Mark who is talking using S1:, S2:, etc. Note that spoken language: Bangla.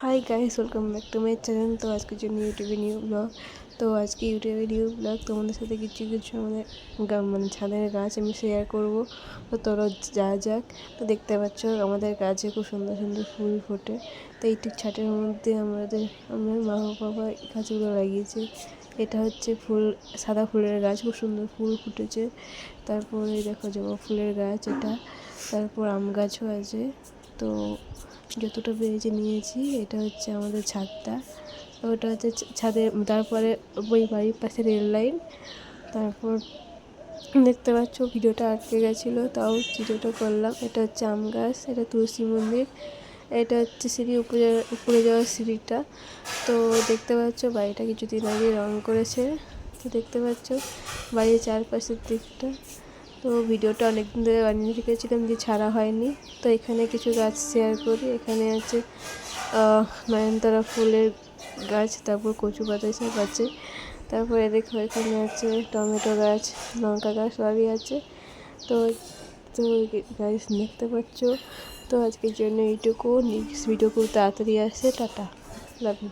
S1: Hi guys welcome back to my channel তো আজকের জন্য ইউটিউবে নিউ ব্লগ তো আজকে ইউটিউবে নিউ ব্লগ তোমাদের সাথে কিছু কিছু আমাদের মানে ছাদের গাছ আমি শেয়ার করব। তো তোরা যা যাক। তো দেখতে পাচ্ছ আমাদের গাছে খুব সুন্দর সুন্দর ফুল ফোটে। তো এইটুক ছাটের মধ্যে আমাদের, আমার মা বাবা গাছগুলো লাগিয়েছে। এটা হচ্ছে ফুল, সাদা ফুলের গাছ। খুব সুন্দর ফুল ফুটেছে। তারপরে দেখো জবা ফুলের গাছ এটা। তারপর আম গাছও আছে। তো যতটা পেরেছি নিয়েছি, এটা হচ্ছে আমাদের ছাদটা। ওটা হচ্ছে ছাদে তারপরে ওই বাড়ির পাশে রেল লাইন। তারপর দেখতে পাচ্ছ ভিডিওটা আটকে গেছিল, তাও ভিডিওটা করলাম। এটা হচ্ছে আম গাছ, এটা তুলসী মন্দির, এটা হচ্ছে সিঁড়ি উপরে উপরে যাওয়ার সিঁড়িটা। তো দেখতে পাচ্ছ বাড়িটা কিছুদিন আগে রং করেছে। তো দেখতে পাচ্ছ বাড়ির চারপাশের দিকটা। তো ভিডিওটা অনেক দিন ধরে বানিয়ে রেখেছিলাম যে ছাড়া হয়নি। তো এখানে কিছু গাছ শেয়ার করি। এখানে আছে নয়নতারা ফুলের গাছ, তারপর কচু পাতা সব আছে। তারপরে দেখো এখানে আছে টমেটো গাছ, লঙ্কা গাছ সবই আছে। তো তো গাছ দেখতে পাচ্ছ? তো আজকের জন্য এইটুকু। নেক্সট ভিডিও খুব তাড়াতাড়ি আসে। টাটা। Love you